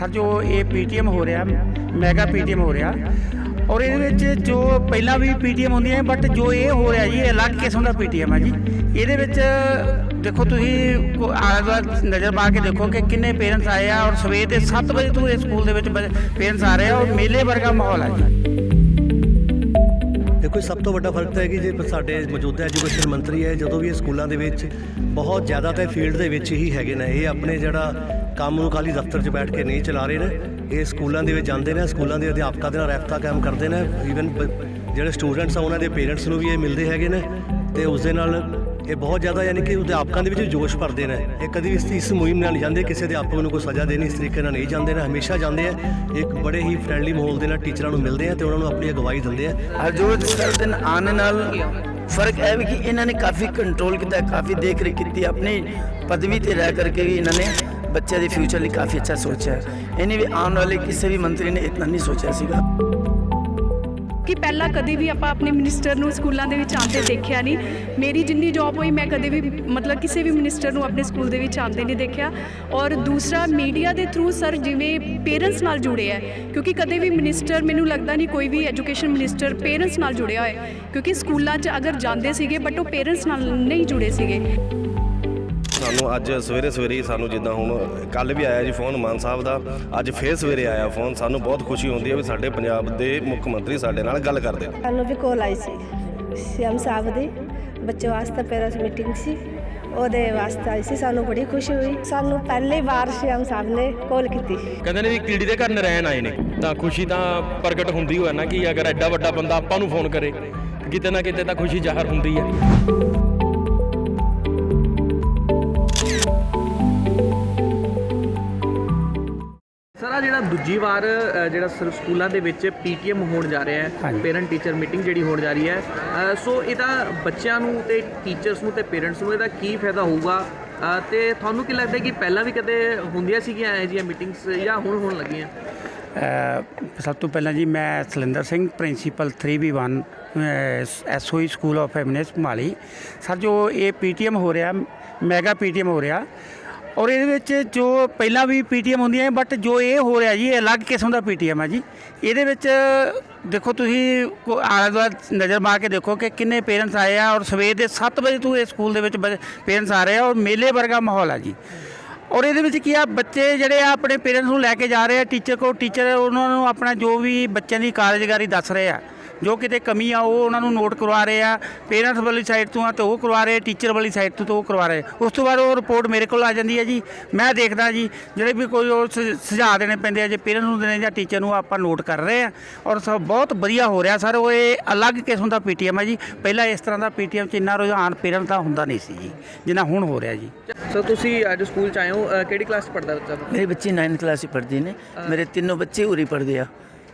Sir, ਜੋ ਇਹ PTM ਹੋ ਰਿਹਾ, ਮੈਗਾ ਪੀਟੀਐਮ ਹੋ ਰਿਹਾ, ਔਰ ਇਹਦੇ ਵਿੱਚ ਜੋ ਪਹਿਲਾਂ ਵੀ ਪੀਟੀਐਮ ਹੁੰਦੀਆਂ ਬਟ ਜੋ ਇਹ ਹੋ ਰਿਹਾ ਜੀ, ਇਹ ਅਲੱਗ ਕਿਸਮ ਦਾ ਪੀਟੀਐਮ ਹੈ ਜੀ। ਇਹਦੇ ਵਿੱਚ ਦੇਖੋ ਤੁਸੀਂ ਕੋ- ਨਜ਼ਰ ਪਾ ਕੇ ਦੇਖੋ ਕਿ ਕਿੰਨੇ ਪੇਰੈਂਟਸ ਆਏ ਆ, ਔਰ ਸਵੇਰ ਦੇ 7 ਵਜੇ ਤੋਂ ਇਹ ਸਕੂਲ ਦੇ ਵਿੱਚ ਪੇਰੈਂਟਸ ਆ ਰਹੇ ਆ, ਔਰ ਮੇਲੇ ਵਰਗਾ ਮਾਹੌਲ ਹੈ ਜੀ। ਦੇਖੋ ਸਭ ਤੋਂ ਵੱਡਾ ਫ਼ਰਕ ਤਾਂ ਹੈ ਕਿ ਜੇ ਸਾਡੇ ਮੌਜੂਦਾ ਐਜੂਕੇਸ਼ਨ ਮੰਤਰੀ ਹੈ, ਜਦੋਂ ਵੀ ਇਹ ਸਕੂਲਾਂ ਦੇ ਵਿੱਚ ਬਹੁਤ ਜ਼ਿਆਦਾ ਤਾਂ ਫੀਲਡ ਦੇ ਵਿੱਚ ਹੀ ਹੈਗੇ ਨੇ, ਇਹ ਆਪਣੇ ਜਿਹੜਾ ਕੰਮ ਨੂੰ ਖਾਲੀ ਦਫ਼ਤਰ 'ਚ ਬੈਠ ਕੇ ਨਹੀਂ ਚਲਾ ਰਹੇ ਨੇ। ਇਹ ਸਕੂਲਾਂ ਦੇ ਵਿੱਚ ਜਾਂਦੇ ਨੇ, ਸਕੂਲਾਂ ਦੇ ਅਧਿਆਪਕਾਂ ਦੇ ਨਾਲ ਰਾਬਤਾ ਕਾਇਮ ਕਰਦੇ ਨੇ। ਈਵਨ ਜਿਹੜੇ ਸਟੂਡੈਂਟਸ ਆ, ਉਹਨਾਂ ਦੇ ਪੇਰੈਂਟਸ ਨੂੰ ਵੀ ਇਹ ਮਿਲਦੇ ਹੈਗੇ ਨੇ ਤੇ ਉਸ ਦੇ ਨਾਲ ਇਹ ਬਹੁਤ ਜ਼ਿਆਦਾ ਯਾਨੀ ਕਿ ਅਧਿਆਪਕਾਂ ਦੇ ਵਿੱਚ ਜੋਸ਼ ਭਰਦੇ ਨੇ। ਇਹ ਕਦੀ ਵੀ ਇਸ- ਇਸ ਮੁਹਿੰਮ ਨਾਲ ਜਾਂਦੇ, ਕਿਸੇ ਅਧਿਆਪਕ ਨੂੰ ਕੋਈ ਸਜ਼ਾ ਦੇਣੀ ਇਸ ਤਰੀਕੇ ਨਾਲ ਨਹੀਂ ਜਾਂਦੇ ਨੇ। ਹਮੇਸ਼ਾ ਜਾਂਦੇ ਆ, ਇੱਕ ਬੜੇ ਹੀ ਫਰੈਂਡਲੀ ਮਾਹੌਲ ਦੇ ਨਾਲ ਟੀਚਰਾਂ ਨੂੰ ਮਿਲਦੇ ਆ ਤੇ ਉਹਨਾਂ ਨੂੰ ਆਪਣੀ ਅਗਵਾਈ ਦਿੰਦੇ ਆ। ਹਰਜੋਤ ਸਰ ਦੇ ਆਉਣ ਨਾਲ ਫ਼ਰਕ ਇਹ ਵੀ ਕਿ ਇਹਨਾਂ ਨੇ ਕਾਫੀ ਕੰਟਰੋਲ ਕੀਤਾ, ਕਾਫੀ ਦੇਖ ਰੇਖ ਕੀਤੀ, ਆਪਣੀ ਪਦਵੀ ਤੇ ਰਹਿ ਕਰਕੇ ਵੀ ਇਹਨਾਂ ਨੇ। ਬੱਚਿਆਂ ਦੇ ਫਿਊਚਰ ਲਈ ਕਾਫੀ ਅੱਛਾ ਸੋਚਿਆ ਹੈ। ਇਹਨੇ ਵੀ ਆਉਣ ਵਾਲੇ ਕਿਸੇ ਵੀ ਮੰਤਰੀ ਨੇ ਇਤਨਾ ਨਹੀਂ ਸੋਚਿਆ ਸੀਗਾ। ਕਿ ਪਹਿਲਾਂ ਕਦੇ ਵੀ ਆਪਾਂ ਆਪਣੇ ਮਿਨਿਸਟਰ ਨੂੰ ਸਕੂਲਾਂ ਦੇ ਵਿੱਚ ਆਉਂਦੇ ਦੇਖਿਆ ਨਹੀਂ। ਮੇਰੀ ਜਿੰਨੀ ਜੌਬ ਹੋਈ, ਮੈਂ ਕਦੇ ਵੀ ਮਤਲਬ ਕਿਸੇ ਵੀ ਮਿਨਿਸਟਰ ਨੂੰ ਆਪਣੇ ਸਕੂਲ ਦੇ ਵਿੱਚ ਆਉਂਦੇ ਨਹੀਂ ਦੇਖਿਆ। ਔਰ ਦੂਸਰਾ ਮੀਡੀਆ ਦੇ ਥਰੂ ਸਰ ਜਿਵੇਂ ਪੇਰੈਂਟਸ ਨਾਲ ਜੁੜੇ ਹੈ ਕਿਉਂਕਿ ਕਦੇ ਵੀ ਮਿਨਿਸਟਰ ਮੈਨੂੰ ਲੱਗਦਾ ਨਹੀਂ ਕੋਈ ਵੀ ਐਜੂਕੇਸ਼ਨ ਮਿਨਿਸਟਰ ਪੇਰੈਂਟਸ ਨਾਲ ਜੁੜਿਆ ਹੋਇਆ। ਕਿਉਂਕਿ ਸਕੂਲਾਂ 'ਚ ਅਗਰ ਜਾਂਦੇ ਸੀਗੇ ਬਟ ਉਹ ਪੇਰੈਂਟਸ ਨਾਲ ਨਹੀਂ ਜੁੜੇ ਸੀਗੇ। ਸਾਨੂੰ ਅੱਜ ਸਵੇਰੇ ਸਵੇਰੇ ਹੀ ਸਾਨੂੰ ਜਿੱਦਾਂ ਹੁਣ ਕੱਲ ਵੀ ਆਇਆ ਜੀ ਫੋਨ ਮਾਨ ਸਾਹਿਬ ਦਾ ਅੱਜ ਫੇਰ ਸਵੇਰੇ ਆਇਆ ਫੋਨ ਸਾਨੂੰ ਬਹੁਤ ਖੁਸ਼ੀ ਹੁੰਦੀ ਹੈ ਵੀ ਸਾਡੇ ਪੰਜਾਬ ਦੇ ਮੁੱਖ ਮੰਤਰੀ ਸਾਡੇ ਨਾਲ ਗੱਲ ਕਰਦੇ ਨੇ। ਸਾਨੂੰ ਵੀ ਕੋਲ ਆਈ ਸੀ ਸੀਐਮ ਸਾਹਿਬ ਦੀ ਬੱਚੇ ਵਾਸਤੇ ਪੇਰੈਂਟਸ ਮੀਟਿੰਗ ਸੀ ਉਹਦੇ ਵਾਸਤੇ ਆਈ ਸੀ ਸਾਨੂੰ ਬੜੀ ਖੁਸ਼ੀ ਹੋਈ ਸਾਨੂੰ ਪਹਿਲੀ ਵਾਰ ਸੀਐਮ ਸਾਹਿਬ ਨੇ ਕਾਲ ਕੀਤੀ। ਕਹਿੰਦੇ ਨੇ ਵੀ ਕੀੜੀ ਦੇ ਘਰ ਨਰੈਣ ਆਏ ਨੇ ਤਾਂ ਖੁਸ਼ੀ ਤਾਂ ਪ੍ਰਗਟ ਹੁੰਦੀ ਹੋਇਆ ਨਾ ਕਿ ਅਗਰ ਐਡਾ ਵੱਡਾ ਬੰਦਾ ਆਪਾਂ ਨੂੰ ਫੋਨ ਕਰੇ ਕਿਤੇ ਨਾ ਕਿਤੇ ਤਾਂ ਖੁਸ਼ੀ ਜ਼ਾਹਰ ਹੁੰਦੀ ਹੈ। ਦੂਜੀ ਵਾਰ ਅ, ਜਿਹੜਾ ਸਰ ਸਕੂਲਾਂ ਦੇ ਵਿੱਚ ਪੀਟੀਐਮ ਹੋਣ ਜਾ ਰਿਹਾ ਹੈ। ਹਾਂਜੀ। ਪੇਰੈਂਟ ਟੀਚਰ ਮੀਟਿੰਗ ਜਿਹੜੀ ਹੋਣ ਜਾ ਰਹੀ ਹੈ। ਅ, ਸੋ ਇਹਦਾ ਬੱਚਿਆਂ ਨੂੰ ਤੇ ਟੀਚਰਸ ਨੂੰ ਤੇ ਪੇਰੈਂਟਸ ਨੂੰ ਇਹਦਾ ਕੀ ਫਾਇਦਾ ਹੋਊਗਾ? ਅ, ਤੇ ਤੁਹਾਨੂੰ ਕੀ ਲੱਗਦਾ ਕਿ ਪਹਿਲਾਂ ਵੀ ਕਦੇ ਹੁੰਦੀਆਂ ਸੀਗੀਆਂ ਇਹ ਜਿਹੀਆਂ ਮੀਟਿੰਗਸ ਜਾਂ ਹੁਣ ਹੋਣ ਲੱਗੀਆਂ? ਅ, ਸਭ ਤੋਂ ਪਹਿਲਾਂ ਜੀ ਮੈਂ Salinder Singh principal 3B1 SOE school of feminist ਮਾਲੀ ਸਰ ਜੋ ਇਹ ਪੀਟੀਐਮ ਹੋ ਰਿਹਾ ਮੈਗਾ ਪੀਟੀਐਮ ਹੋ ਰਿਹਾ ਔਰ ਇਹਦੇ ਵਿੱਚ ਜੋ ਪਹਿਲਾਂ ਵੀ ਪੀਟੀਐਮ ਹੁੰਦੀਆਂ ਬਟ ਜੋ ਇਹ ਹੋ ਰਿਹਾ ਜੀ, ਇਹ ਅਲੱਗ ਕਿਸਮ ਦਾ ਪੀਟੀਐਮ ਹੈ ਜੀ। ਇਹਦੇ ਵਿੱਚ ਦੇਖੋ ਤੁਸੀਂ ਕੋ- ਆਲੇ ਦੁਆਲੇ ਨਜ਼ਰ ਮਾਰ ਕੇ ਦੇਖੋ ਕਿ ਕਿੰਨੇ ਪੇਰੈਂਟਸ ਆਏ ਆ ਔਰ ਸਵੇਰ ਦੇ 7 ਵਜੇ ਤੋਂ ਇਹ ਸਕੂਲ ਦੇ ਵਿੱਚ ਪੇਰੈਂਟਸ ਆ ਰਹੇ ਆ ਔਰ ਮੇਲੇ ਵਰਗਾ ਮਾਹੌਲ ਆ ਜੀ। ਔਰ ਇਹਦੇ ਵਿੱਚ ਕੀ ਆ, ਬੱਚੇ ਜਿਹੜੇ ਆ ਆਪਣੇ ਪੇਰੈਂਟਸ ਨੂੰ ਲੈ ਕੇ ਜਾ ਰਹੇ ਆ ਟੀਚਰ ਕੋਲ ਟੀਚਰ ਉਹਨਾਂ ਨੂੰ ਆਪਣਾ ਜੋ ਵੀ ਬੱਚਿਆਂ ਦੀ ਕਾਰਜਕਾਰੀ ਦੱਸ ਰਹੇ ਆ। ਜੋ ਕਿਤੇ ਕਮੀ ਆ ਉਹ ਉਹਨਾਂ ਨੂੰ ਨੋਟ ਕਰਵਾ ਰਹੇ ਆ। ਪੇਰੈਂਟਸ ਵਾਲੀ ਸਾਈਡ ਤੋਂ ਆ ਤੇ ਉਹ ਕਰਵਾ ਰਹੇ ਟੀਚਰ ਵਾਲੀ ਸਾਈਡ ਤੋਂ ਤਾਂ ਉਹ ਕਰਵਾ ਰਹੇ। ਉਸ ਤੋਂ ਬਾਅਦ ਉਹ ਰਿਪੋਰਟ ਮੇਰੇ ਕੋਲ ਆ ਜਾਂਦੀ ਹੈ ਜੀ। ਮੈਂ ਦੇਖਦਾ ਜੀ ਜਿਹੜੇ ਵੀ ਕੋਈ ਉਹ ਸੁ- ਸੁਝਾਅ ਦੇਣੇ ਪੈਂਦੇ ਆ ਜੇ ਪੇਰੈਂਟਸ ਨੂੰ ਦੇਣੇ ਜਾਂ ਟੀਚਰ ਨੂੰ ਆਪਾਂ ਨੋਟ ਕਰ ਰਹੇ ਆ। ਔਰ ਸਭ ਬਹੁਤ ਵਧੀਆ ਹੋ ਰਿਹਾ ਸਰ ਉਹ ਇਹ ਅਲੱਗ ਕਿਸਮ ਦਾ ਪੀਟੀਐਮ ਹੈ ਜੀ। ਪਹਿਲਾਂ ਇਸ ਤਰ੍ਹਾਂ ਦਾ ਪੀਟੀਐਮ ਚ ਇੰਨਾ ਰੁਝਾਨ ਪੇਰੈਂਟਸ ਦਾ ਹੁੰਦਾ ਨਹੀਂ ਸੀ ਜੀ ਜਿੰਨਾ ਹੁਣ ਹੋ ਰਿਹਾ ਜੀ। ਸੋ ਤੁਸੀਂ ਅੱਜ ਸਕੂਲ ਚ ਆਏ ਹੋ ਕਿਹੜੀ ਕਲਾਸ ਪੜਦਾ ਬੱਚਾ? ਮੇਰੇ ਬੱਚੇ 9th ਕਲਾਸ ਵਿੱਚ ਪੜ੍ਹਦੇ ਨੇ। ਮੇਰੇ ਤਿੰਨੋਂ ਬੱਚੇ ਉਰੀ ਪੜ੍ਹਦੇ ਆ।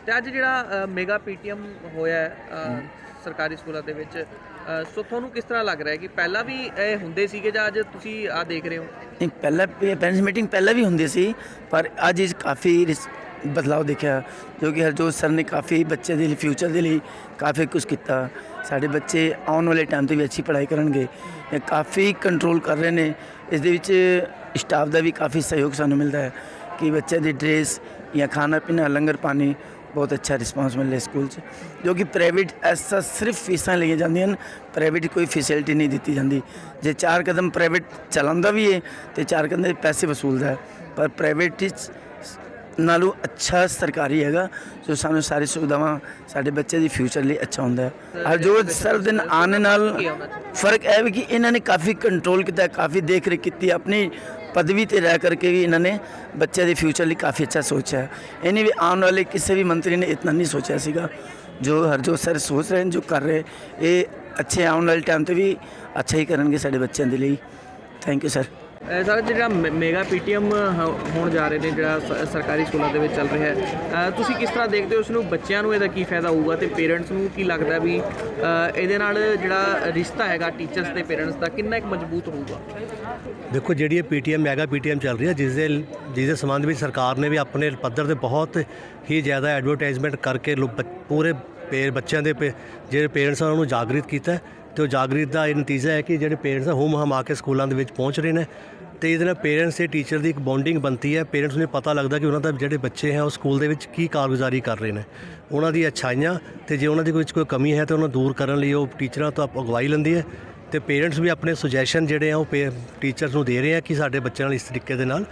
ਤੇ ਅੱਜ ਜਿਹੜਾ ਮੈਗਾ ਪੀਟੀਐਮ ਹੋਇਆ ਹੈ, ਸਰਕਾਰੀ ਸਕੂਲਾਂ ਦੇ ਵਿੱਚ ਸੋ ਤੁਹਾਨੂੰ ਕਿਸ ਤਰ੍ਹਾਂ ਲੱਗ ਰਿਹਾ ਹੈ ਕਿ ਪਹਿਲਾਂ ਵੀ ਇਹ ਹੁੰਦੇ ਸੀਗੇ ਜਾਂ ਅੱਜ ਤੁਸੀਂ ਆ ਦੇਖ ਰਹੇ ਹੋ? ਨਹੀਂ ਪਹਿਲਾਂ ਪੈਰੈਂਟਸ ਮੀਟਿੰਗ ਪਹਿਲਾਂ ਵੀ ਹੁੰਦੀ ਸੀ ਪਰ ਅੱਜ ਇਸ ਕਾਫੀ ਬਦਲਾਅ ਦੇਖਿਆ ਜੋ ਕਿ ਹਰਜੋਤ ਸਰ ਨੇ ਕਾਫੀ ਬੱਚੇ ਦੇ ਲਈ ਫਿਊਚਰ ਦੇ ਲਈ ਕਾਫੀ ਕੁਝ ਕੀਤਾ। ਸਾਡੇ ਬੱਚੇ ਆਉਣ ਵਾਲੇ ਟਾਈਮ ਤੇ ਵੀ ਅੱਛੀ ਪੜ੍ਹਾਈ ਕਰਨਗੇ। ਇਹ ਕਾਫੀ ਕੰਟਰੋਲ ਕਰ ਰਹੇ ਨੇ। ਇਸ ਦੇ ਵਿੱਚ ਸਟਾਫ ਦਾ ਵੀ ਕਾਫੀ ਸਹਿਯੋਗ ਸਾਨੂੰ ਮਿਲਦਾ ਹੈ ਕਿ ਬੱਚਿਆਂ ਦੀ ਡਰੈਸ ਜਾਂ ਖਾਣਾ ਪੀਣਾ ਲੰਗਰ ਪਾਣੀ ਬਹੁਤ ਅੱਛਾ ਰਿਸਪਾਂਸ ਮਿਲ ਰਿਹਾ ਸਕੂਲ 'ਚ, ਜੋ ਕਿ ਪ੍ਰਾਈਵੇਟ ਐਸਾ ਸਿਰਫ ਫੀਸਾਂ ਲਈਆਂ ਜਾਂਦੀਆਂ ਹਨ ਪ੍ਰਾਈਵੇਟ ਕੋਈ ਫੈਸਿਲਿਟੀ ਨਹੀਂ ਦਿੱਤੀ ਜਾਂਦੀ। ਜੇ ਚਾਰ ਕਦਮ ਪ੍ਰਾਈਵੇਟ ਚਲਾਉਂਦਾ ਵੀ ਹੈ ਤੇ ਚਾਰ ਕਦਮ ਦੇ ਪੈਸੇ ਵਸੂਲਦਾ ਹੈ। ਪਰ ਪ੍ਰਾਈਵੇਟ ਵਿੱਚ ਨਾਲੋਂ ਅੱਛਾ ਸਰਕਾਰੀ ਹੈਗਾ, ਜੋ ਸਾਨੂੰ ਸਾਰੀ ਸੁਵਿਧਾਵਾਂ ਸਾਡੇ ਬੱਚੇ ਦੀ ਫਿਊਚਰ ਲਈ ਅੱਛਾ ਹੁੰਦਾ ਹੈ। ਹਰਜੋਤ ਸਰ ਦੇ ਆਉਣ ਨਾਲ ਫ਼ਰਕ ਇਹ ਵੀ ਕਿ ਇਹਨਾਂ ਨੇ ਕਾਫੀ ਕੰਟਰੋਲ ਕੀਤਾ, ਕਾਫੀ ਦੇਖ ਰੇਖ ਕੀਤੀ, ਆਪਣੀ ਪਦਵੀ ਤੇ ਰਹਿ ਕਰਕੇ ਵੀ ਇਹਨਾਂ ਨੇ ਬੱਚਿਆਂ ਦੇ ਫਿਊਚਰ ਲਈ ਕਾਫੀ ਅੱਛਾ ਸੋਚਿਆ ਹੈ। ਇਹਨੇ ਵੀ ਆਉਣ ਵਾਲੇ ਕਿਸੇ ਵੀ ਮੰਤਰੀ ਨੇ ਇਤਨਾ ਨਹੀਂ ਸੋਚਿਆ ਸੀਗਾ। ਜੋ ਹਰਜੋਤ ਸਰ ਸੋਚ ਰਹੇ ਨੇ, ਜੋ ਕਰ ਰਹੇ, ਇਹ ਅੱਛੇ ਆਉਣ ਵਾਲੇ ਟਾਈਮ ਤੇ ਵੀ ਅੱਛਾ ਹੀ ਕਰਨਗੇ ਸਾਡੇ ਬੱਚਿਆਂ ਦੇ ਲਈ। ਥੈਂਕ ਯੂ ਸਰ ਸਰ ਜਿਹੜਾ ਮੈ- ਮੈਗਾ ਪੀਟੀਐਮ ਹੋਣ ਜਾ ਰਹੇ ਨੇ, ਜਿਹੜਾ ਸਰਕਾਰੀ ਸਕੂਲਾਂ ਦੇ ਵਿੱਚ ਚੱਲ ਰਿਹਾ ਹੈ ਤੁਸੀਂ ਕਿਸ ਤਰ੍ਹਾਂ ਦੇਖਦੇ ਹੋ ਉਸ ਨੂੰ? ਬੱਚਿਆਂ ਨੂੰ ਇਹਦਾ ਕੀ ਫਾਇਦਾ ਹੋਊਗਾ ਤੇ ਪੇਰੈਂਟਸ ਨੂੰ ਕੀ ਲੱਗਦਾ ਵੀ ਇਹਦੇ ਨਾਲ ਜਿਹੜਾ ਰਿਸ਼ਤਾ ਹੈਗਾ ਟੀਚਰਸ ਤੇ ਪੇਰੈਂਟਸ ਦਾ ਕਿੰਨਾ ਕੁ ਮਜ਼ਬੂਤ ਹੋਊਗਾ? ਦੇਖੋ, ਜਿਹੜੀ ਇਹ ਪੀਟੀਐਮ ਮੈਗਾ ਪੀਟੀਐਮ ਚੱਲ ਰਹੀ ਹੈ ਜਿਸ ਦੇ ਜਿਸ ਦੇ ਸੰਬੰਧ ਵਿੱਚ ਸਰਕਾਰ ਨੇ ਵੀ ਆਪਣੇ ਪੱਧਰ ਤੇ ਬਹੁਤ ਹੀ ਜ਼ਿਆਦਾ ਐਡਵਰਟਾਈਜ਼ਮੈਂਟ ਕਰਕੇ ਲੋਕ ਬੱਚ- ਪੂਰੇ ਪੇ ਬੱਚਿਆਂ ਦੇ ਪੇ- ਜਿਹੜੇ ਪੇਰੈਂਟਸ ਆ, ਉਹਨਾਂ ਨੂੰ ਜਾਗਰਿਤ ਕੀਤਾ ਤੇ ਉਹ ਜਾਗਰਿਤ ਦਾ ਇਹ ਨਤੀਜਾ ਹੈ ਕਿ ਜਿਹੜੇ ਪੇਰੈਂਟਸ ਆ ਹੋਮ ਹਮ ਆ ਕੇ ਸਕੂਲਾਂ ਦੇ ਵਿੱਚ ਪਹੁੰਚ ਰਹੇ ਨੇ ਤੇ ਇਹਦੇ ਨਾਲ ਪੇਰੈਂਟਸ ਤੇ ਟੀਚਰ ਦੀ ਇੱਕ ਬੌਂਡਿੰਗ ਬਣਦੀ ਹੈ। ਪੇਰੈਂਟਸ ਨੂੰ ਪਤਾ ਲੱਗਦਾ ਕਿ ਉਹਨਾਂ ਦਾ ਜਿਹੜੇ ਬੱਚੇ ਹੈ, ਉਹ ਸਕੂਲ ਦੇ ਵਿੱਚ ਕੀ ਕਾਰਗੁਜ਼ਾਰੀ ਕਰ ਰਹੇ ਨੇ। ਉਹਨਾਂ ਦੀ ਅੱਛਾਈਆਂ ਤੇ ਜੇ ਉਹਨਾਂ ਦੀ ਕੋਈ ਕੋਈ ਕਮੀ ਹੈ, ਤਾਂ ਉਹਨਾਂ ਨੂੰ ਦੂਰ ਕਰਨ ਲਈ ਉਹ ਟੀਚਰਾਂ ਤੋਂ ਆਪ- ਅਗਵਾਈ ਲੈਂਦੀ ਹੈ। ਤੇ ਪੇਰੈਂਟਸ ਵੀ ਆਪਣੇ ਸੁਜੈਸ਼ਨ ਜਿਹੜੇ ਆ, ਉਹ ਟੀਚਰਸ ਨੂੰ ਦੇ ਰਹੇ ਆ ਕਿ ਸਾਡੇ ਬੱਚਿਆਂ ਨਾਲ ਇਸ ਤਰੀਕੇ ਦੇ ਨਾਲ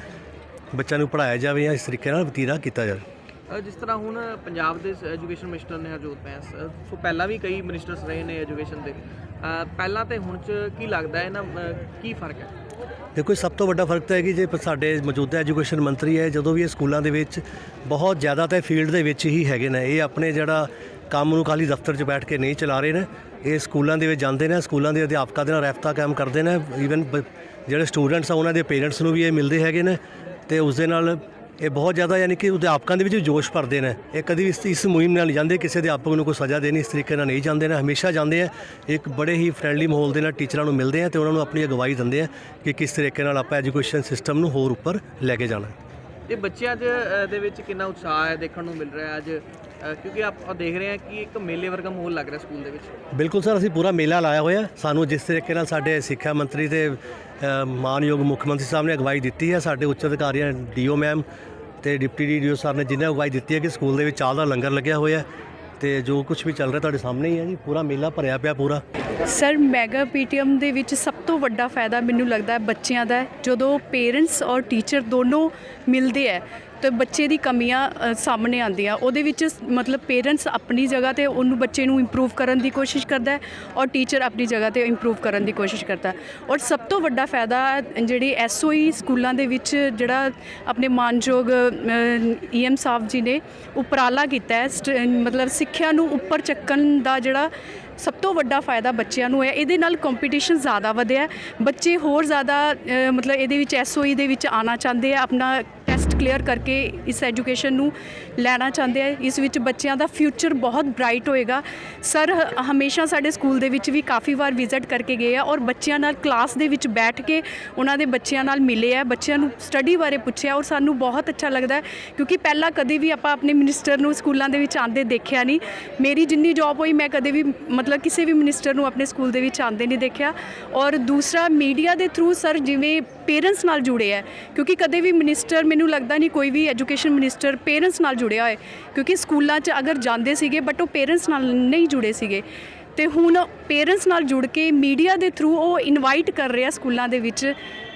ਬੱਚਿਆਂ ਨੂੰ ਪੜ੍ਹਾਇਆ ਜਾਵੇ ਜਾਂ ਇਸ ਤਰੀਕੇ ਨਾਲ ਵਤੀਰਾ ਕੀਤਾ ਜਾਵੇ। ਜਿਸ ਤਰ੍ਹਾਂ ਹੁਣ ਪੰਜਾਬ ਦੇ ਐਜੂਕੇਸ਼ਨ ਮਿਨਿਸਟਰ ਨੇ ਹਰਜੋਤ ਬੈਂਸ ਸੋ ਪਹਿਲਾਂ ਵੀ ਕਈ ਮਿਨਿਸਟਰਸ ਰਹੇ ਨੇ ਐਜੂਕੇਸ਼ਨ ਦੇ। ਪਹਿਲਾਂ ਤੇ ਹੁਣ ਚ ਕੀ ਲੱਗਦਾ ਹੈ ਨਾ ਕੀ ਫ਼ਰਕ ਹੈ? ਦੇਖੋ ਸਭ ਤੋਂ ਵੱਡਾ ਫ਼ਰਕ ਤਾਂ ਹੈ ਕਿ ਜੇ ਸਾਡੇ ਮੌਜੂਦਾ ਐਜੂਕੇਸ਼ਨ ਮੰਤਰੀ ਹੈ, ਜਦੋਂ ਵੀ ਇਹ ਸਕੂਲਾਂ ਦੇ ਵਿੱਚ ਬਹੁਤ ਜ਼ਿਆਦਾ ਤਾਂ ਫੀਲਡ ਦੇ ਵਿੱਚ ਹੀ ਹੈਗੇ ਨੇ। ਇਹ ਆਪਣੇ ਜਿਹੜਾ ਕੰਮ ਨੂੰ ਖਾਲੀ ਦਫ਼ਤਰ 'ਚ ਬੈਠ ਕੇ ਨਹੀਂ ਚਲਾ ਰਹੇ ਨੇ। ਇਹ ਸਕੂਲਾਂ ਦੇ ਵਿੱਚ ਜਾਂਦੇ ਨੇ, ਸਕੂਲਾਂ ਦੇ ਅਧਿਆਪਕਾਂ ਦੇ ਨਾਲ ਰੈਫਤਾ ਕਾਇਮ ਕਰਦੇ ਨੇ। ਈਵਨ ਜਿਹੜੇ ਸਟੂਡੈਂਟਸ ਆ, ਉਹਨਾਂ ਦੇ ਪੇਰੈਂਟਸ ਨੂੰ ਵੀ ਇਹ ਮਿਲਦੇ ਹੈਗੇ ਨੇ ਤੇ ਉਸ ਦੇ ਨਾਲ ਇਹ ਬਹੁਤ ਜ਼ਿਆਦਾ ਯਾਨੀ ਕਿ ਅਧਿਆਪਕਾਂ ਦੇ ਵਿੱਚ ਵੀ ਜੋਸ਼ ਭਰਦੇ ਨੇ। ਇਹ ਕਦੀ ਵੀ ਇਸ ਇਸ ਮੁਹਿੰਮ ਨਾਲ ਨਹੀਂ ਜਾਂਦੇ, ਕਿਸੇ ਅਧਿਆਪਕ ਨੂੰ ਕੋਈ ਸਜ਼ਾ ਦੇਣੀ, ਇਸ ਤਰੀਕੇ ਨਾਲ ਨਹੀਂ ਜਾਂਦੇ ਨੇ। ਹਮੇਸ਼ਾ ਜਾਂਦੇ ਆ, ਇੱਕ ਬੜੇ ਹੀ ਫਰੈਂਡਲੀ ਮਾਹੌਲ ਦੇ ਨਾਲ ਟੀਚਰਾਂ ਨੂੰ ਮਿਲਦੇ ਆ ਤੇ ਉਹਨਾਂ ਨੂੰ ਆਪਣੀ ਅਗਵਾਈ ਦਿੰਦੇ ਆ ਕਿ ਕਿਸ ਤਰੀਕੇ ਨਾਲ ਆਪਾਂ ਐਜੂਕੇਸ਼ਨ ਸਿਸਟਮ ਨੂੰ ਹੋਰ ਉੱਪਰ ਲੈ ਕੇ ਜਾਣਾ। ਇਹ ਬੱਚਿਆਂ 'ਚ ਦੇ ਵਿੱਚ ਕਿੰਨਾ ਉਤਸ਼ਾਹ ਹੈ ਦੇਖਣ ਨੂੰ ਮਿਲ ਰਿਹਾ ਅੱਜ? ਕਿਉਂਕਿ ਆਪਾਂ ਦੇਖ ਰਹੇ ਹਾਂ ਕਿ ਇੱਕ ਮੇਲੇ ਵਰਗਾ ਮਾਹੌਲ ਲੱਗ ਰਿਹਾ ਸਕੂਲ ਦੇ ਵਿੱਚ। ਬਿਲਕੁਲ ਸਰ ਅਸੀਂ ਪੂਰਾ ਮੇਲਾ ਲਾਇਆ ਹੋਇਆ ਸਾਨੂੰ ਜਿਸ ਤਰੀਕੇ ਨਾਲ ਸਾਡੇ ਸਿੱਖਿਆ ਮੰਤਰੀ ਤੇ ਮਾਨਯੋਗ ਮੁੱਖ ਮੰਤਰੀ ਸਾਹਿਬ ਨੇ ਅਗਵਾਈ ਦਿੱਤੀ ਹੈ ਸਾਡੇ ਉੱਚ ਅਧਿਕਾਰੀਆਂ ਡੀਓ ਮੈਮ ਤੇ ਡਿਪਟੀ ਡੀਓ ਸਰ ਨੇ ਜਿੰਨੇ ਅਗਵਾਈ ਦਿੱਤੀ ਹੈ ਕਿ ਸਕੂਲ ਦੇ ਵਿੱਚ ਚਾਹ ਦਾ ਲੰਗਰ ਲੱਗਿਆ ਹੋਇਆ ਹੈ ਤੇ ਜੋ ਕੁਝ ਵੀ ਚੱਲ ਰਿਹਾ ਤੁਹਾਡੇ ਸਾਹਮਣੇ ਹੀ ਹੈ ਜੀ। ਪੂਰਾ ਮੇਲਾ ਭਰਿਆ ਪਿਆ ਪੂਰਾ। ਸਰ ਮੈਗਾ ਪੀਟੀਐਮ ਦੇ ਵਿੱਚ ਸਭ ਤੋਂ ਵੱਡਾ ਫਾਇਦਾ ਮੈਨੂੰ ਲੱਗਦਾ ਹੈ ਬੱਚਿਆਂ ਦਾ ਹੈ। ਜਦੋਂ ਪੇਰੈਂਟਸ ਔਰ ਟੀਚਰ ਦੋਨੋਂ ਮਿਲਦੇ ਹੈ ਤਾਂ ਬੱਚੇ ਦੀ ਕਮੀਆਂ ਅ, ਸਾਹਮਣੇ ਆਉਂਦੀਆਂ ਉਹਦੇ ਵਿੱਚ ਮਤਲਬ ਪੇਰੈਂਟਸ ਆਪਣੀ ਜਗ੍ਹਾ ਤੇ ਉਹਨੂੰ ਬੱਚੇ ਨੂੰ ਇੰਪਰੂਵ ਕਰਨ ਦੀ ਕੋਸ਼ਿਸ਼ ਕਰਦਾ ਹੈ ਔਰ ਟੀਚਰ ਆਪਣੀ ਜਗ੍ਹਾ ਤੇ ਇੰਪਰੂਵ ਕਰਨ ਦੀ ਕੋਸ਼ਿਸ਼ ਕਰਦਾ ਹੈ ਔਰ ਸਭ ਤੋਂ ਵੱਡਾ ਫਾਇਦਾ ਜਿਹੜੀ ਐਸਓਈ ਸਕੂਲਾਂ ਦੇ ਵਿੱਚ ਜਿਹੜਾ ਆਪਣੇ ਮਾਨਯੋਗ ਈਐਮ ਸਾਹਿਬ ਜੀ ਨੇ ਉਪਰਾਲਾ ਕੀਤਾ ਹੈ ਸਟ- ਮਤਲਬ ਸਿੱਖਿਆ ਨੂੰ ਉੱਪਰ ਚੱਕਣ ਦਾ ਜਿਹੜਾ ਸਭ ਤੋਂ ਵੱਡਾ ਫਾਇਦਾ ਬੱਚਿਆਂ ਨੂੰ ਹੈ ਇਹਦੇ ਨਾਲ ਕੰਪੀਟੀਸ਼ਨ ਜ਼ਿਆਦਾ ਵਧਿਆ ਹੈ। ਬੱਚੇ ਹੋਰ ਜ਼ਿਆਦਾ ਅ, ਮਤਲਬ ਇਹਦੇ ਵਿੱਚ ਐਸਓਈ ਦੇ ਵਿੱਚ ਆਉਣਾ ਚਾਹੁੰਦੇ ਆ ਆਪਣਾ ਟੈਸਟ ਕਲੀਅਰ ਕਰਕੇ ਇਸ ਐਜੂਕੇਸ਼ਨ ਨੂੰ ਲੈਣਾ ਚਾਹੁੰਦੇ ਆ। ਇਸ ਵਿੱਚ ਬੱਚਿਆਂ ਦਾ ਫਿਊਚਰ ਬਹੁਤ ਬ੍ਰਾਈਟ ਹੋਏਗਾ। ਸਰ ਹਮੇਸ਼ਾ ਸਾਡੇ ਸਕੂਲ ਦੇ ਵਿੱਚ ਵੀ ਕਾਫੀ ਵਾਰ ਵਿਜ਼ਿਟ ਕਰਕੇ ਗਏ ਆ ਔਰ ਬੱਚਿਆਂ ਨਾਲ ਕਲਾਸ ਦੇ ਵਿੱਚ ਬੈਠ ਕੇ ਉਹਨਾਂ ਦੇ ਬੱਚਿਆਂ ਨਾਲ ਮਿਲੇ ਆ, ਬੱਚਿਆਂ ਨੂੰ ਸਟੱਡੀ ਬਾਰੇ ਪੁੱਛਿਆ ਔਰ ਸਾਨੂੰ ਬਹੁਤ ਅੱਛਾ ਲੱਗਦਾ ਕਿਉਂਕਿ ਪਹਿਲਾਂ ਕਦੇ ਵੀ ਆਪਾਂ ਆਪਣੇ ਮਿਨਿਸਟਰ ਨੂੰ ਸਕੂਲਾਂ ਦੇ ਵਿੱਚ ਆਂਦੇ ਦੇਖਿਆ ਨਹੀਂ। ਮੇਰੀ ਜਿੰਨੀ ਜੌਬ ਹੋਈ, ਮੈਂ ਕਦੇ ਵੀ ਮਤਲਬ ਕਿਸੇ ਵੀ ਮਿਨਿਸਟਰ ਨੂੰ ਆਪਣੇ ਸਕੂਲ ਦੇ ਵਿੱਚ ਆਂਦੇ ਨਹੀਂ ਦੇਖਿਆ। ਔਰ ਦੂਸਰਾ ਮੀਡੀਆ ਦੇ ਥਰੂ ਸਰ ਜਿਵੇਂ ਪੇਰੈਂਟਸ ਨਾਲ ਜੁੜੇ ਹੈ ਕਿਉਂਕਿ ਕਦੇ ਵੀ ਮਿਨਿਸਟਰ ਮੈਨੂੰ ਲੱਗਦਾ ਨਹੀਂ ਕੋਈ ਵੀ ਐਜੂਕੇਸ਼ਨ ਮਿਨਿਸਟਰ ਪੇਰੈਂਟਸ ਨਾਲ ਜੁੜਿਆ ਹੋਏ। ਕਿਉਂਕਿ ਸਕੂਲਾਂ 'ਚ ਅਗਰ ਜਾਂਦੇ ਸੀਗੇ ਬਟ ਉਹ ਪੇਰੈਂਟਸ ਨਾਲ ਨਹੀਂ ਜੁੜੇ ਸੀਗੇ। ਤੇ ਹੁਣ ਪੇਰੈਂਟਸ ਨਾਲ ਜੁੜ ਕੇ ਮੀਡੀਆ ਦੇ ਥਰੂ ਉਹ ਇਨਵਾਈਟ ਕਰ ਰਿਹਾ ਸਕੂਲਾਂ ਦੇ ਵਿੱਚ।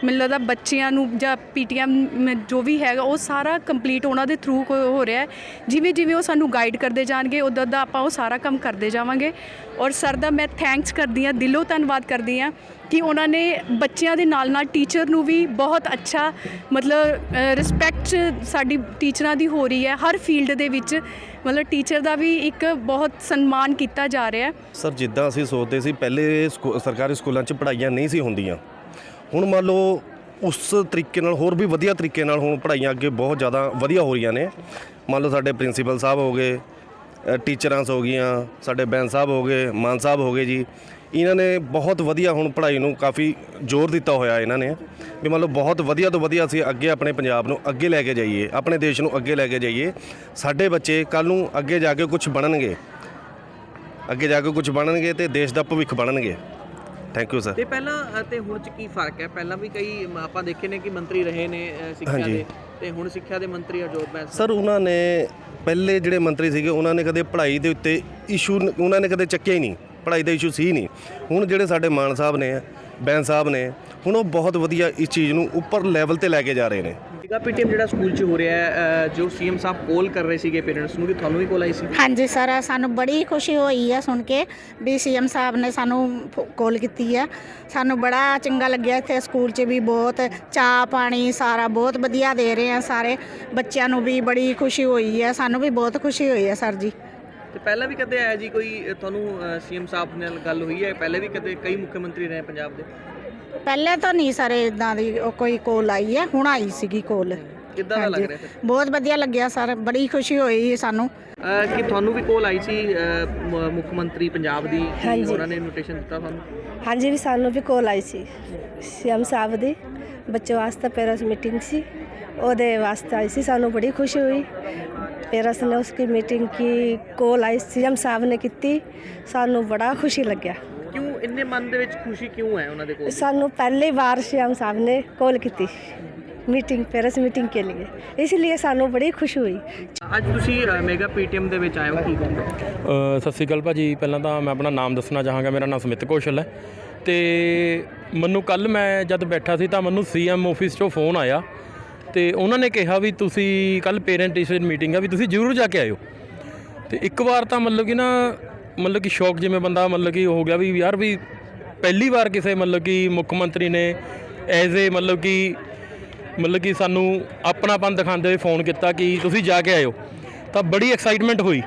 ਮੈਨੂੰ ਲੱਗਦਾ ਬੱਚਿਆਂ ਨੂੰ ਜਾਂ ਪੀਟੀਐਮ ਜੋ ਵੀ ਹੈਗਾ, ਉਹ ਸਾਰਾ ਕੰਪਲੀਟ ਉਹਨਾਂ ਦੇ ਥਰੂ ਹੋ ਰਿਹਾ ਜਿਵੇਂ ਜਿਵੇਂ ਉਹ ਸਾਨੂੰ ਗਾਈਡ ਕਰਦੇ ਜਾਣਗੇ ਉਦੋਂ ਦਾ ਆਪਾਂ ਉਹ ਸਾਰਾ ਕੰਮ ਕਰਦੇ ਜਾਵਾਂਗੇ। ਔਰ ਸਰ ਦਾ ਮੈਂ ਥੈਂਕਸ ਕਰਦੀ ਹਾਂ, ਦਿਲੋਂ ਧੰਨਵਾਦ ਕਰਦੀ ਹਾਂ ਕਿ ਉਹਨਾਂ ਨੇ ਬੱਚਿਆਂ ਦੇ ਨਾਲ ਨਾਲ ਟੀਚਰ ਨੂੰ ਵੀ ਬਹੁਤ ਅੱਛਾ ਮਤਲਬ ਰਿਸਪੈਕਟ ਸਾਡੀ ਟੀਚਰਾਂ ਦੀ ਹੋ ਰਹੀ ਹੈ, ਹਰ ਫੀਲਡ ਦੇ ਵਿੱਚ ਮਤਲਬ ਟੀਚਰ ਦਾ ਵੀ ਇੱਕ ਬਹੁਤ ਸਨਮਾਨ ਕੀਤਾ ਜਾ ਰਿਹਾ ਸਰ, ਜਿੱਦਾਂ ਅਸੀਂ ਸੋਚਦੇ ਸੀ, ਪਹਿਲੇ ਸਕੂ- ਸਰਕਾਰੀ ਸਕੂਲਾਂ 'ਚ ਪੜ੍ਹਾਈਆਂ ਨਹੀਂ ਸੀ ਹੁੰਦੀਆਂ। ਹੁਣ ਮੰਨ ਲਓ ਉਸ ਤਰੀਕੇ ਨਾਲ, ਹੋਰ ਵੀ ਵਧੀਆ ਤਰੀਕੇ ਨਾਲ ਹੁਣ ਪੜ੍ਹਾਈਆਂ ਅੱਗੇ ਬਹੁਤ ਜ਼ਿਆਦਾ ਵਧੀਆ ਹੋ ਰਹੀਆਂ ਨੇ। ਮੰਨ ਲਓ ਸਾਡੇ ਪ੍ਰਿੰਸੀਪਲ ਸਾਹਿਬ ਹੋ ਗਏ ਅ, ਟੀਚਰਾਂ ਹੋ ਗਈਆਂ ਸਾਡੇ ਬੈਂਸ ਸਾਹਿਬ ਹੋ ਗਏ ਮਾਨ ਸਾਹਿਬ ਹੋ ਗਏ ਜੀ। ਇਹਨਾਂ ਨੇ ਬਹੁਤ ਵਧੀਆ ਹੁਣ ਪੜ੍ਹਾਈ ਨੂੰ ਕਾਫੀ ਜ਼ੋਰ ਦਿੱਤਾ ਹੋਇਆ ਇਹਨਾਂ ਨੇ ਵੀ ਮੰਨ ਲਓ ਬਹੁਤ ਵਧੀਆ ਤੋਂ ਵਧੀਆ ਅਸੀਂ ਅੱਗੇ ਆਪਣੇ ਪੰਜਾਬ ਨੂੰ ਅੱਗੇ ਲੈ ਕੇ ਜਾਈਏ ਆਪਣੇ ਦੇਸ਼ ਨੂੰ ਅੱਗੇ ਲੈ ਕੇ ਜਾਈਏ। ਸਾਡੇ ਬੱਚੇ ਕੱਲ ਨੂੰ ਅੱਗੇ ਜਾ ਕੇ ਕੁਝ ਬਣਨਗੇ। ਅੱਗੇ ਜਾ ਕੇ ਕੁਝ ਬਣਨਗੇ ਤੇ ਦੇਸ਼ ਦਾ ਭਵਿੱਖ ਬਣਨਗੇ। ਥੈਂਕ ਯੂ ਸਰ ਤੇ ਪਹਿਲਾਂ ਤੇ ਹੁਣ ਚ ਕੀ ਫ਼ਰਕ ਹੈ? ਪਹਿਲਾਂ ਵੀ ਕਈ ਆਪਾਂ ਦੇਖੇ ਨੇ ਕਿ ਮੰਤਰੀ ਰਹੇ ਨੇ ਸਿੱਖਿਆ। ਦੇ। ਤੇ ਹੁਣ ਸਿੱਖਿਆ ਦੇ ਮੰਤਰੀ ਹਰਜੋਤ ਬੈਂਸ ਸਰ ਉਹਨਾਂ ਨੇ ਪਹਿਲੇ ਜਿਹੜੇ ਮੰਤਰੀ ਸੀਗੇ, ਉਹਨਾਂ ਨੇ ਕਦੇ ਪੜ੍ਹਾਈ ਦੇ ਉੱਤੇ ਇਸ਼ੂ ਉਹਨਾਂ ਨੇ ਕਦੇ ਚੱਕਿਆ ਹੀ ਨਹੀਂ। ਪੜ੍ਹਾਈ ਦਾ ਇਸ਼ੂ ਸੀ ਨਹੀਂ। ਹੁਣ ਜਿਹੜੇ ਸਾਡੇ ਮਾਨ ਸਾਹਿਬ ਨੇ ਬੈਂਸ ਸਾਹਿਬ ਨੇ, ਹੁਣ ਉਹ ਬਹੁਤ ਵਧੀਆ ਇਸ ਚੀਜ਼ ਨੂੰ ਉੱਪਰ ਲੈਵਲ ਤੇ ਲੈ ਕੇ ਜਾ ਰਹੇ ਨੇ। ਮੈਗਾ ਪੀਟੀਐਮ ਜਿਹੜਾ ਸਕੂਲ ਚ ਹੋ ਰਿਹਾ ਹੈ ਜੋ ਸੀਐਮ ਸਾਹਿਬ ਕੋਲ ਕਰ ਰਹੇ ਸੀਗੇ ਪੇਰੈਂਟਸ ਨੂੰ ਕਿ ਤੁਹਾਨੂੰ ਵੀ ਕੋਲ ਆਈ ਸੀ? ਹਾਂਜੀ ਸਰ ਸਾਨੂੰ ਬੜੀ ਖੁਸ਼ੀ ਹੋਈ ਹੈ ਸੁਣ ਕੇ ਵੀ ਸੀਐਮ ਸਾਹਿਬ ਨੇ ਸਾਨੂੰ ਕਾਲ ਕੀਤੀ ਹੈ ਸਾਨੂੰ ਬੜਾ ਚੰਗਾ ਲੱਗਿਆ ਇੱਥੇ ਸਕੂਲ 'ਚ ਵੀ ਬਹੁਤ ਚਾਹ ਪਾਣੀ ਸਾਰਾ ਬਹੁਤ ਵਧੀਆ ਦੇ ਰਹੇ ਆ ਸਾਰੇ। ਬੱਚਿਆਂ ਨੂੰ ਵੀ ਬੜੀ ਖੁਸ਼ੀ ਹੋਈ ਹੈ ਸਾਨੂੰ ਵੀ ਬਹੁਤ ਖੁਸ਼ੀ ਹੋਈ ਹੈ ਸਰ ਜੀ। ਤੇ ਪਹਿਲਾਂ ਵੀ ਕਦੇ ਆਇਆ ਜੀ ਕੋਈ ਤੁਹਾਨੂੰ ਸੀਐਮ ਸਾਹਿਬ ਨਾਲ ਗੱਲ ਹੋਈ ਹੈ? ਪਹਿਲੇ ਵੀ ਕਦੇ ਕਈ ਮੁੱਖ ਮੰਤਰੀ ਰਹੇ ਪੰਜਾਬ ਦੇ? ਪਹਿਲੇ ਤਾਂ ਨਹੀਂ ਸਾਰੇ ਇਦਾਂ ਦੀ ਕੋਈ ਕੋਲ ਆਈ ਹੈ ਹੁਣ ਆਈ ਸੀਗੀ ਕੋਲ। ਕਿੱਦਾਂ ਦਾ ਲੱਗ ਰਿਹਾ ਫਿਰ? ਬਹੁਤ ਵਧੀਆ ਲੱਗਿਆ ਸਰ ਬੜੀ ਖੁਸ਼ੀ ਹੋਈ ਸਾਨੂੰ। ਕਿ ਤੁਹਾਨੂੰ ਵੀ ਕੋਲ ਆਈ ਸੀ ਮੁੱਖ ਮੰਤਰੀ ਪੰਜਾਬ ਦੀ ਹਾਂਜੀ। ਉਹਨਾਂ ਨੇ ਇਨਵੀਟੇਸ਼ਨ ਦਿੱਤਾ ਤੁਹਾਨੂੰ? ਹਾਂਜੀ ਵੀ ਸਾਨੂੰ ਵੀ ਕੋਲ ਆਈ ਸੀ ਸੀਐਮ ਸਾਹਿਬ ਦੀ। ਬੱਚੇ ਵਾਸਤੇ ਪੇਰੈਂਟਸ ਮੀਟਿੰਗ ਸੀ ਉਹਦੇ ਵਾਸਤੇ ਆਈ ਸੀ ਸਾਨੂੰ ਬੜੀ ਖੁਸ਼ੀ ਹੋਈ। ਪੇਰੈਂਟਸ ਨੇ ਉਸकी ਮੀਟਿੰਗ ਕੀ ਕੋਲ ਆਈ ਸੀਐਮ ਸਾਹਿਬ ਨੇ ਕੀਤੀ ਸਾਨੂੰ ਬੜਾ ਖੁਸ਼ੀ ਲੱਗਿਆ। ਕਿਉਂ ਤੁਹਾਨੂੰ ਇੰਨੇ ਮਨ ਦੇ ਵਿੱਚ ਖੁਸ਼ੀ ਕਿਉਂ ਹੈ ਉਹਨਾਂ ਦੇ ਕੋਲ ਸਾਨੂੰ पहली बार सीएम साहब ने कॉल की थी मीटिंग पेरेंट्स मीटिंग के लिए इसलिए सानू बड़ी खुशी हुई ਅੱਜ ਤੁਸੀਂ ਅ, ਮੈਗਾ ਪੀਟੀਐਮ ਦੇ ਵਿੱਚ ਆਏ ਹੋ ਕੀ ਕਹੋਗੇ ਅ, ਸਤਿ ਸ਼੍ਰੀ ਅਕਾਲ ਭਾਜੀ ਪਹਿਲਾਂ ਤਾਂ ਮੈਂ ਆਪਣਾ ਨਾਮ ਦੱਸਣਾ ਚਾਹਾਂਗਾ ਮੇਰਾ ਨਾਮ ਸਮਿਤ ਕੌਸ਼ਲ ਹੈ ਤੇ ਮੈਨੂੰ ਕੱਲ ਮੈਂ ਜਦ ਬੈਠਾ ਸੀ ਤਾਂ ਮੈਨੂੰ ਸੀਐਮ ਆਫਿਸ 'ਚੋਂ ਫੋਨ ਆਇਆ ਤੇ ਉਹਨਾਂ ਨੇ ਕਿਹਾ ਵੀ ਤੁਸੀਂ ਕੱਲ ਪੇਰੈਂਟ ਟੀਚਰ ਮੀਟਿੰਗ ਆ ਵੀ ਤੁਸੀਂ ਜ਼ਰੂਰ ਜਾ ਕੇ ਆਇਓ ਤੇ ਇੱਕ ਵਾਰ ਤਾਂ ਮਤਲਬ ਕਿ ਨਾ ਮਤਲਬ ਕਿ ਸ਼ੌਕ ਜਿਵੇਂ ਬੰਦਾ ਮਤਲਬ ਕਿ ਹੋ ਗਿਆ ਵੀ ਯਾਰ ਵੀ ਪਹਿਲੀ ਵਾਰ ਕਿਸੇ ਮਤਲਬ ਕਿ ਮੁੱਖ ਮੰਤਰੀ ਨੇ ਐਜ਼ ਏ ਮਤਲਬ ਕਿ ਮਤਲਬ ਕਿ ਸਾਨੂੰ ਆਪਣਾਪਨ ਦਿਖਾਉਂਦੇ ਹੋਏ ਫੋਨ ਕੀਤਾ ਕਿ ਤੁਸੀਂ ਜਾ ਕੇ ਆਇਓ। ਤਾਂ ਬੜੀ ਐਕਸਾਈਟਮੈਂਟ ਹੋਈ।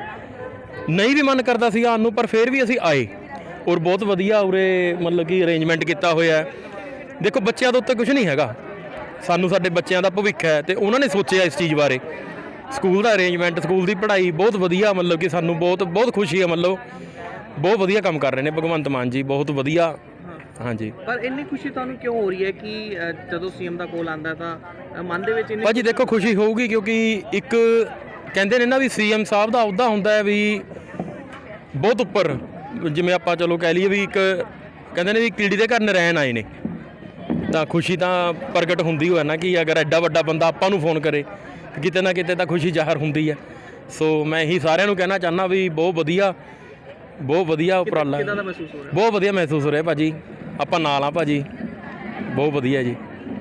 ਨਹੀਂ ਵੀ ਮਨ ਕਰਦਾ ਸੀਗਾ ਆਉਣ ਨੂੰ ਪਰ ਫਿਰ ਵੀ ਅਸੀਂ ਆਏ ਔਰ ਬਹੁਤ ਵਧੀਆ ਉਰੇ ਮਤਲਬ ਕਿ ਅਰੇਂਜਮੈਂਟ ਕੀਤਾ ਹੋਇਆ ਹੈ। ਦੇਖੋ ਬੱਚਿਆਂ ਦੇ ਉੱਤੇ ਕੁਝ ਨਹੀਂ ਹੈਗਾ। ਸਾਨੂੰ ਸਾਡੇ ਬੱਚਿਆਂ ਦਾ ਭਵਿੱਖ ਹੈ ਤੇ ਉਹਨਾਂ ਨੇ ਸੋਚਿਆ ਇਸ ਚੀਜ਼ ਬਾਰੇ। ਸਕੂਲ ਦਾ ਅਰੇਂਜਮੈਂਟ ਸਕੂਲ ਦੀ ਪੜ੍ਹਾਈ ਬਹੁਤ ਵਧੀਆ ਮਤਲਬ ਕਿ ਸਾਨੂੰ ਬਹੁਤ ਬਹੁਤ ਖੁਸ਼ੀ ਹੈ ਮਤਲਬ ਬਹੁਤ ਵਧੀਆ ਕੰਮ ਕਰ ਰਹੇ ਨੇ ਭਗਵੰਤ ਮਾਨ ਜੀ ਬਹੁਤ ਵਧੀਆ। ਹਾਂਜੀ। ਪਰ ਇੰਨੀ ਖੁਸ਼ੀ ਤੁਹਾਨੂੰ ਕਿਉਂ ਹੋ ਰਹੀ ਹੈ ਕਿ ਅ, ਜਦੋਂ ਸੀਐਮ ਦਾ ਕੋਲ ਆਂਦਾ ਤਾਂ ਅ, ਮਨ ਦੇ ਵਿੱਚ ਇੰਨੀ ਭਾਜੀ ਦੇਖੋ ਖੁਸ਼ੀ ਹੋਊਗੀ ਕਿਉਂਕਿ ਇੱਕ ਕਹਿੰਦੇ ਨੇ ਨਾ ਵੀ ਸੀਐਮ ਸਾਹਿਬ ਦਾ ਅਹੁਦਾ ਹੁੰਦਾ ਹੈ ਵੀ ਬਹੁਤ ਉੱਪਰ ਜਿਵੇਂ ਆਪਾਂ ਚਲੋ ਕਹਿ ਲਈਏ ਵੀ ਇੱਕ ਕਹਿੰਦੇ ਨੇ ਵੀ ਕੀੜੀ ਦੇ ਘਰ ਨਰੈਣ ਆਏ ਨੇ। ਤਾਂ ਖੁਸ਼ੀ ਤਾਂ ਪ੍ਰਗਟ ਹੁੰਦੀ ਹੋਇਆ ਨਾ ਕਿ ਅਗਰ ਐਡਾ ਵੱਡਾ ਬੰਦਾ ਆਪਾਂ ਨੂੰ ਫੋਨ ਕਰੇ। ਕਿਤੇ ਨਾ ਕਿਤੇ ਤਾਂ ਖੁਸ਼ੀ ਜ਼ਾਹਰ ਹੁੰਦੀ ਹੈ। ਸੋ ਮੈਂ ਇਹੀ ਸਾਰਿਆਂ ਨੂੰ ਕਹਿਣਾ ਚਾਹੁੰਦਾ ਵੀ ਬਹੁਤ ਵਧੀਆ ਬਹੁਤ ਵਧੀਆ ਉਪਰਾਲਾ। ਹੈ। ਕਿਦਾਂ ਦਾ ਮਹਿਸੂਸ ਹੋ ਰਿਹਾ? ਬਹੁਤ ਵਧੀਆ ਮਹਿਸੂਸ ਹੋ ਰਿਹਾ ਭਾਜੀ। ਆਪਾਂ ਨਾਲ ਆ ਭਾਜੀ। ਬਹੁਤ ਵਧੀਆ ਜੀ।